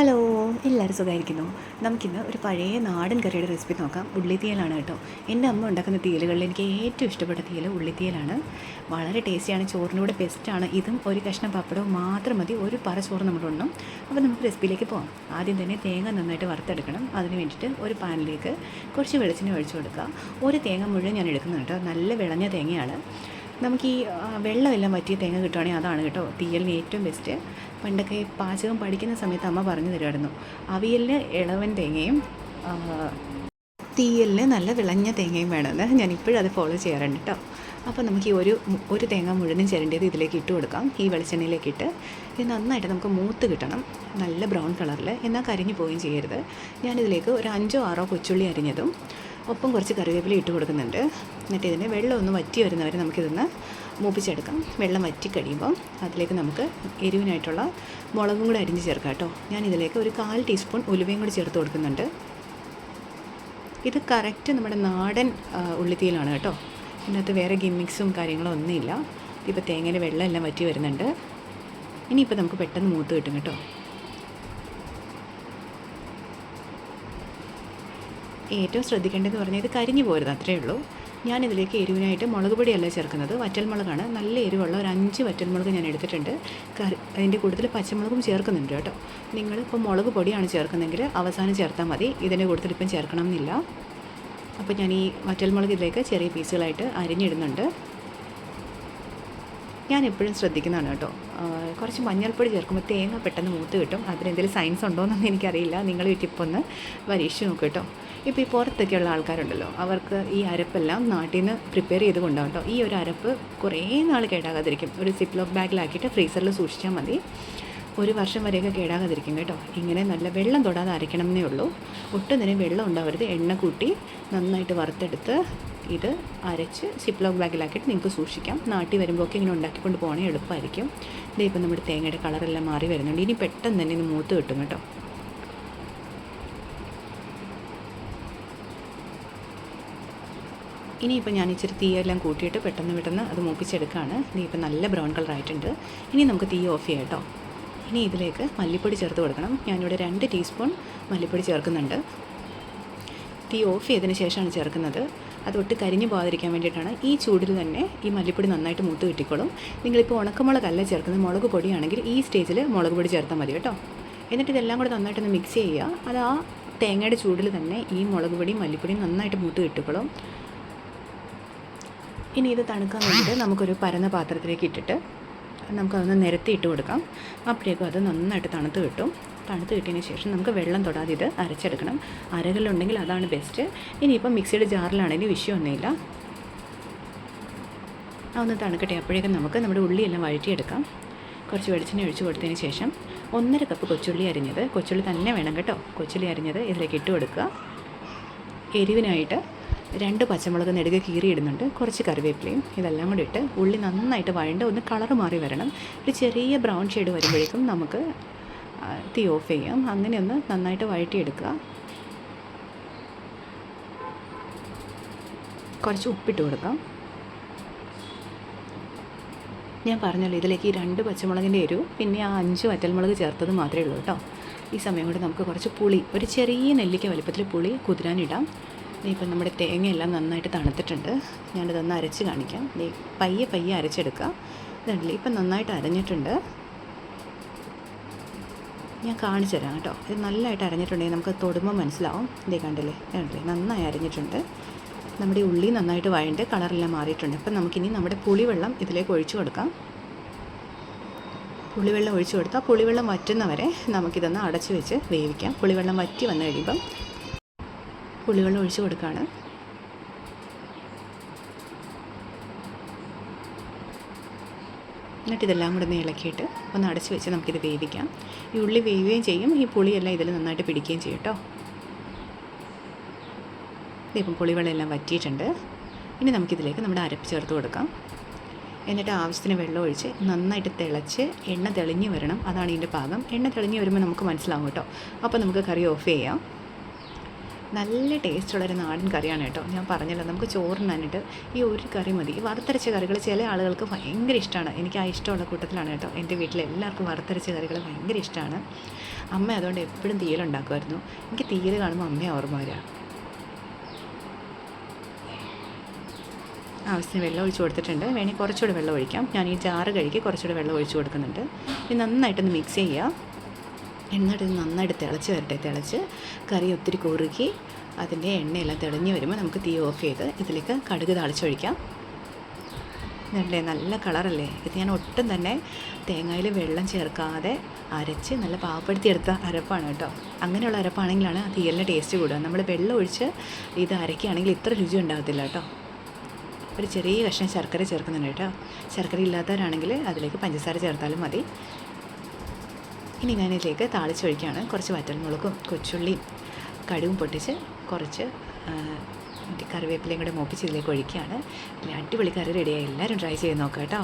Hello എല്ലാവരും സുഖമായിരിക്കുന്നു. നമുക്കിന്ന് ഒരു പഴയ നാടൻ കറിയുടെ റെസിപ്പി നോക്കാം. ഉള്ളിത്തീയലാണ് കേട്ടോ. എന്റെ അമ്മ ഉണ്ടാക്കുന്ന തീയലുകളിൽ എനിക്ക് ഏറ്റവും ഇഷ്ടപ്പെട്ട തീയൽ ഉള്ളിത്തീയലാണ്. വളരെ ടേസ്റ്റിയാണ് ചോറിനൂടെ ബെസ്റ്റാണ് ഇതും ഒരു കഷ്ണം പപ്പടവും മാത്രം മതി ഒരു പറ ചോറ് നമ്മൾ ഉണ്ണും. അപ്പോൾ നമുക്ക് റെസിപ്പിയിലേക്ക് പോകാം ആദ്യം തന്നെ തേങ്ങ നന്നായിട്ട് വറുത്തെടുക്കണം. അതിന് വേണ്ടിയിട്ട് ഒരു പാനിലേക്ക് കുറച്ച് വെളിച്ചെണ്ണ ഒഴിച്ചു കൊടുക്കുക. ഒരു തേങ്ങ മുഴുവൻ ഞാൻ എടുക്കുന്നുണ്ട് നല്ല വിളഞ്ഞ തേങ്ങയാണ്. നമുക്ക് ഈ വെള്ളമെല്ലാം വറ്റിയ തേങ്ങ കിട്ടുവാണെങ്കിൽ അതാണ് കേട്ടോ തീയലിന് ഏറ്റവും ബെസ്റ്റ് പണ്ടൊക്കെ പാചകം പഠിക്കുന്ന സമയത്ത് അമ്മ പറഞ്ഞു തരുമായിരുന്നു. അവിയലിന് ഇളവൻ തേങ്ങയും തീയലിന് നല്ല വിളഞ്ഞ തേങ്ങയും വേണമെന്ന്. ഞാൻ ഇപ്പോഴും അത് ഫോളോ ചെയ്യാറുണ്ട് കേട്ടോ. അപ്പോൾ നമുക്ക് ഈ ഒരു ഒരു തേങ്ങ മുഴുവനും ചിരണ്ടിയത് ഇതിലേക്ക് ഇട്ട് കൊടുക്കാം. ഈ വെളിച്ചെണ്ണയിലേക്ക് ഇട്ട്. ഇത് നന്നായിട്ട് നമുക്ക് മൂത്ത് കിട്ടണം. നല്ല ബ്രൗൺ കളറിൽ. എന്നാൽ കരിഞ്ഞു പോവുകയും ചെയ്യരുത്. ഞാനിതിലേക്ക് ഒരു അഞ്ചോ ആറോ കൊച്ചുള്ളി അരിഞ്ഞതും ഒപ്പം കുറച്ച് കറിവേപ്പില ഇട്ട് കൊടുക്കുന്നുണ്ട്. എന്നിട്ട് ഇതിന് വെള്ളം ഒന്ന് വറ്റി വരുന്നവരെ നമുക്കിതൊന്ന് മൂപ്പിച്ചെടുക്കാം. വെള്ളം വറ്റി കഴിയുമ്പോൾ അതിലേക്ക് നമുക്ക് എരിവിനായിട്ടുള്ള മുളകും കൂടി അരിഞ്ഞ് ചേർക്കാം കേട്ടോ. ഞാൻ ഇതിലേക്ക് ഒരു കാൽ ടീസ്പൂൺ ഉലുവയും കൂടി ചേർത്ത് കൊടുക്കുന്നുണ്ട്. ഇത് കറക്റ്റ് നമ്മുടെ നാടൻ ഉള്ളിത്തീലാണ് കേട്ടോ. ഇതിനകത്ത് വേറെ ഗിമ്മിക്സും കാര്യങ്ങളും ഒന്നുമില്ല. ഇപ്പോൾ തേങ്ങയിൽ വെള്ളം എല്ലാം വറ്റി വരുന്നുണ്ട്. ഇനിയിപ്പോൾ നമുക്ക് പെട്ടെന്ന് മൂത്ത് കിട്ടും കേട്ടോ. ഏറ്റവും ശ്രദ്ധിക്കേണ്ടതെന്ന് പറഞ്ഞാൽ ഇത് കരിഞ്ഞു പോരുത് അത്രയേ ഉള്ളൂ. ഞാനിതിലേക്ക് എരിവിനായിട്ട് മുളക് പൊടിയല്ല ചേർക്കുന്നത്. വറ്റൽമുളകാണ്. നല്ല എരിവുള്ള ഒരു അഞ്ച് വറ്റൽമുളക് ഞാൻ എടുത്തിട്ടുണ്ട്. കറി അതിന്റെ കൂട്ടത്തിൽ പച്ചമുളകും ചേർക്കുന്നുണ്ട് കേട്ടോ. നിങ്ങൾ ഇപ്പോൾ മുളക് പൊടിയാണ് ചേർക്കുന്നതെങ്കിൽ അവസാനം ചേർത്താൽ മതി. ഇതിന്റെ കൂട്ടത്തിൽ ഇപ്പം ചേർക്കണം എന്നില്ല അപ്പോൾ ഞാൻ ഈ വറ്റൽമുളക് ഇതിലേക്ക് ചെറിയ പീസുകളായിട്ട് അരിഞ്ഞിടുന്നുണ്ട്. ഞാൻ എപ്പോഴും ശ്രദ്ധിക്കുന്നതാണ് കേട്ടോ. കുറച്ച് മഞ്ഞൾപ്പൊടി ചേർക്കുമ്പോൾ തേങ്ങ പെട്ടെന്ന് മൂത്ത് കിട്ടും. അതിനെന്തെങ്കിലും സയൻസ് ഉണ്ടോ ഉണ്ടോയെന്നൊന്നും എനിക്കറിയില്ല. നിങ്ങൾ വീട്ടിൽ ഒന്ന് പരീക്ഷിച്ച് നോക്കും കേട്ടോ. ഇപ്പോൾ ഈ പുറത്തൊക്കെയുള്ള ആൾക്കാരുണ്ടല്ലോ അവർക്ക് ഈ അരപ്പെല്ലാം നാട്ടിൽ നിന്ന് പ്രിപ്പയർ ചെയ്ത് കൊണ്ടുപോകും കേട്ടോ. ഈ ഒരു അരപ്പ് കുറേ നാൾ കേടാകാതിരിക്കും. ഒരു സിപ്പ് ലോക്ക് ബാഗിലാക്കിയിട്ട് ഫ്രീസറിൽ സൂക്ഷിച്ചാൽ മതി. ഒരു വർഷം വരെയൊക്കെ കേടാകാതിരിക്കും കേട്ടോ. ഇങ്ങനെ നല്ല വെള്ളം തൊടാതെ അരയ്ക്കണം എന്നേ ഉള്ളൂ. ഒട്ടും തന്നെ വെള്ളം ഉണ്ടാവരുത്. എണ്ണ കൂട്ടി നന്നായിട്ട് വറുത്തെടുത്ത് ഇത് അരച്ച് സിപ്പ് ലോക്ക് ബാഗിലാക്കിയിട്ട് നിങ്ങൾക്ക് സൂക്ഷിക്കാം. നാട്ടിൽ വരുമ്പോഴൊക്കെ ഇങ്ങനെ ഉണ്ടാക്കിക്കൊണ്ട് പോകണേ എളുപ്പമായിരിക്കും. ഇതേ ഇപ്പം നമ്മുടെ തേങ്ങയുടെ കളറെല്ലാം മാറി വരുന്നുണ്ട്. ഇനി പെട്ടെന്ന് തന്നെ ഇത് മൂത്ത് കിട്ടും കേട്ടോ. ഇനിയിപ്പോൾ ഞാൻ ഇച്ചിരി തീയെല്ലാം കൂട്ടിയിട്ട് പെട്ടെന്ന് പെട്ടെന്ന് അത് മൂപ്പിച്ചെടുക്കുകയാണ് ഇനിയിപ്പോൾ നല്ല ബ്രൗൺ കളറായിട്ടുണ്ട് ഇനി നമുക്ക് തീ ഓഫ് ചെയ്യാം കേട്ടോ. ഇനി ഇതിലേക്ക് മല്ലിപ്പൊടി ചേർത്ത് കൊടുക്കണം. ഞാനിവിടെ രണ്ട് ടീസ്പൂൺ മല്ലിപ്പൊടി ചേർക്കുന്നുണ്ട്. തീ ഓഫ് ചെയ്തതിന് ശേഷമാണ് ചേർക്കുന്നത്. അത് ഒട്ട് കരിഞ്ഞു പോകാതിരിക്കാൻ വേണ്ടിയിട്ടാണ് ഈ ചൂടിൽ തന്നെ ഈ മല്ലിപ്പൊടി നന്നായിട്ട് മൂത്ത് കിട്ടിക്കോളും. നിങ്ങളിപ്പോൾ ഉണക്കമുളകല്ല ചേർക്കുന്നത് മുളക് പൊടിയാണെങ്കിൽ ഈ സ്റ്റേജിൽ മുളക് പൊടി ചേർത്താൽ മതി കേട്ടോ. എന്നിട്ട് ഇതെല്ലാം കൂടെ നന്നായിട്ടൊന്ന് മിക്സ് ചെയ്യുക. അത് ആ തേങ്ങയുടെ ചൂടിൽ തന്നെ ഈ മുളക് പൊടിയും മല്ലിപ്പൊടിയും നന്നായിട്ട് മൂത്ത് കിട്ടിക്കോളും. ഇനി ഇത് തണുക്കാൻ വേണ്ടിയിട്ട് നമുക്കൊരു പരന്ന പാത്രത്തിലേക്ക് ഇട്ടിട്ട് നമുക്കതൊന്ന് നിരത്തി ഇട്ട് കൊടുക്കാം. അപ്പോഴേക്കും അത് നന്നായിട്ട് തണുത്ത് കിട്ടും. തണുത്ത് കിട്ടിയതിന് ശേഷം നമുക്ക് വെള്ളം തൊടാതെ ഇത് അരച്ചെടുക്കണം. അരകല്ലുണ്ടെങ്കിൽ അതാണ് ബെസ്റ്റ് ഇനിയിപ്പം മിക്സിയുടെ ജാറിലാണെങ്കിൽ വിഷയമൊന്നുമില്ല അതൊന്ന് തണുക്കട്ടെ. അപ്പോഴേക്കും നമുക്ക് നമ്മുടെ ഉള്ളിയെല്ലാം വഴറ്റിയെടുക്കാം. കുറച്ച് വെളിച്ചെണ്ണ ഒഴിച്ച് കൊടുത്തതിന് ശേഷം ഒന്നര കപ്പ് കൊച്ചുള്ളി അരിഞ്ഞത്. കൊച്ചുള്ളി തന്നെ വേണം കേട്ടോ. കൊച്ചുള്ളി അരിഞ്ഞത് ഇതിലേക്ക് ഇട്ട് കൊടുക്കുക. എരിവിനായിട്ട് രണ്ട് പച്ചമുളക് നെടുകെ കീറിയിടുന്നുണ്ട്. കുറച്ച് കറിവേപ്പിലയും ഇതെല്ലാം കൂടി ഇട്ട് ഉള്ളി നന്നായിട്ട് വഴണ്ട് ഒന്ന് കളർ മാറി വരണം. ഒരു ചെറിയ ബ്രൗൺ ഷെയ്ഡ് വരുമ്പോഴേക്കും നമുക്ക് തീ ഓഫ് ചെയ്യാം. അങ്ങനെ ഒന്ന് നന്നായിട്ട് വഴറ്റിയെടുക്കുക. കുറച്ച് ഉപ്പിട്ട് കൊടുക്കാം. ഞാൻ പറഞ്ഞല്ലോ ഇതിലേക്ക് ഈ രണ്ട് പച്ചമുളകിന്റെ എരിവ് പിന്നെ ആ അഞ്ച് വറ്റൽമുളക് ചേർത്തത് മാത്രമേ ഉള്ളൂ കേട്ടോ. ഈ സമയം കൊണ്ട് നമുക്ക് കുറച്ച് പുളി ഒരു ചെറിയ നെല്ലിക്ക വലുപ്പത്തിൽ പുളി കുതിരാനിടാം. ഇപ്പം നമ്മുടെ തേങ്ങയെല്ലാം നന്നായിട്ട് തണുത്തിട്ടുണ്ട്. ഞാനിതൊന്ന് അരച്ച് കാണിക്കാം. ദേ പയ്യെ പയ്യെ അരച്ചെടുക്കാം ഇതുണ്ടല്ലേ ഇപ്പം നന്നായിട്ട് അരഞ്ഞിട്ടുണ്ട്. ഞാൻ കാണിച്ചു തരാം കേട്ടോ. ഇത് നല്ലതായിട്ട് അരഞ്ഞിട്ടുണ്ടെങ്കിൽ നമുക്ക് തൊടുമ്പോൾ മനസ്സിലാവും. ഇതേ കണ്ടില്ലേ? കണ്ടില്ലേ നന്നായി അരഞ്ഞിട്ടുണ്ട്. നമ്മുടെ ഉള്ളി നന്നായിട്ട് വഴണ്ട് കളറെല്ലാം മാറിയിട്ടുണ്ട്. അപ്പം നമുക്കിനി നമ്മുടെ പുളിവെള്ളം ഇതിലേക്ക് ഒഴിച്ചു കൊടുക്കാം. പുളിവെള്ളം ഒഴിച്ചു കൊടുത്താൽ പുളിവെള്ളം വറ്റുന്നവരെ നമുക്കിതൊന്ന് അടച്ചു വെച്ച് വേവിക്കാം. പുളിവെള്ളം വറ്റി വന്നു കഴിയുമ്പം പുളിവെള്ളം ഒഴിച്ച് കൊടുക്കുകയാണ്. എന്നിട്ട് ഇതെല്ലാം കൂടെ ഒന്ന് ഇളക്കിയിട്ട് ഒന്ന് അടച്ച് വെച്ച് നമുക്കിത് വേവിക്കാം. ഈ ഉള്ളി വേവുകയും ചെയ്യും. ഈ പുളിയെല്ലാം ഇതിൽ നന്നായിട്ട് പിടിക്കുകയും ചെയ്യും കേട്ടോ. ഇപ്പം പുളിവെള്ളം എല്ലാം വറ്റിയിട്ടുണ്ട്. ഇനി നമുക്കിതിലേക്ക് നമ്മുടെ അരപ്പ് ചേർത്ത് കൊടുക്കാം. എന്നിട്ട് ആവശ്യത്തിന് വെള്ളം ഒഴിച്ച് നന്നായിട്ട് തിളച്ച് എണ്ണ തെളിഞ്ഞ് വരണം. അതാണ് ഇതിന്റെ പാകം എണ്ണ തെളിഞ്ഞ് വരുമ്പോൾ നമുക്ക് മനസ്സിലാവും കേട്ടോ. അപ്പോൾ നമുക്ക് കറി ഓഫ് ചെയ്യാം. നല്ല ടേസ്റ്റുള്ളൊരു നാടൻ കറിയാണ് കേട്ടോ. ഞാൻ പറഞ്ഞല്ലോ നമുക്ക് ചോറിനാനിട്ട് ഈ ഒരു കറി മതി. ഈ വറുത്തരച്ച കറികൾ ചില ആളുകൾക്ക് ഭയങ്കര ഇഷ്ടമാണ് എനിക്ക് ആ ഇഷ്ടമുള്ള കൂട്ടത്തിലാണ് കേട്ടോ. എന്റെ വീട്ടിൽ എല്ലാവർക്കും വറുത്തരച്ച കറികൾ ഭയങ്കര ഇഷ്ടമാണ് അമ്മ അതുകൊണ്ട് എപ്പോഴും തീയലുണ്ടാക്കുമായിരുന്നു എനിക്ക് തീയൽ കാണുമ്പോൾ അമ്മയെ ഓർമ്മ വരിക ആവശ്യത്തിന് വെള്ളം ഒഴിച്ച് കൊടുത്തിട്ടുണ്ട്. വേണമെങ്കിൽ കുറച്ചുകൂടി വെള്ളം ഒഴിക്കാം. ഞാൻ ഈ ജാറ് കഴുകി കുറച്ചുകൂടി വെള്ളം ഒഴിച്ച് കൊടുക്കുന്നുണ്ട്. ഇത് നന്നായിട്ടൊന്ന് മിക്സ് ചെയ്യുക. ഇത് നന്നായിട്ട് തിളച്ച് വരട്ടെ. തിളച്ച് കറി ഒത്തിരി കുറുകി അതിന്റെ എണ്ണയെല്ലാം തെളിഞ്ഞ് വരുമ്പോൾ നമുക്ക് തീ ഓഫ് ചെയ്ത് ഇതിലേക്ക് കടുക് താളിച്ചൊഴിക്കാം. ഇതല്ലേ നല്ല കളറല്ലേ? ഇത് ഞാൻ ഒട്ടും തന്നെ തേങ്ങയിൽ വെള്ളം ചേർക്കാതെ അരച്ച് നല്ല പാകപ്പെടുത്തിയെടുത്ത അരപ്പാണ് കേട്ടോ. അങ്ങനെയുള്ള അരപ്പാണെങ്കിലാണ് ആ തീയലിന്റെ ടേസ്റ്റ് കൂടുക. നമ്മൾ വെള്ളം ഒഴിച്ച് ഇത് അരയ്ക്കുകയാണെങ്കിൽ ഇത്ര രുചി ഉണ്ടാകത്തില്ല കേട്ടോ. ഒരു ചെറിയ കഷ്ണം ശർക്കര ചേർക്കുന്നുണ്ട് കേട്ടോ. ശർക്കര ഇല്ലാത്തവരാണെങ്കിൽ അതിലേക്ക് പഞ്ചസാര ചേർത്താലും മതി. ഇനി ഞാനിതിലേക്ക് താളിച്ചൊഴിക്കുകയാണ്. കുറച്ച് വറ്റൽമുളകും കൊച്ചുള്ളിയും കടുവും പൊട്ടിച്ച് കുറച്ച് കറിവേപ്പിലയും കൂടെ മൂപ്പിച്ച് ഇതിലേക്ക് ഒഴിക്കുകയാണ്. അടിപൊളി കറി റെഡിയായി എല്ലാവരും ട്രൈ ചെയ്ത് നോക്കാം കേട്ടോ.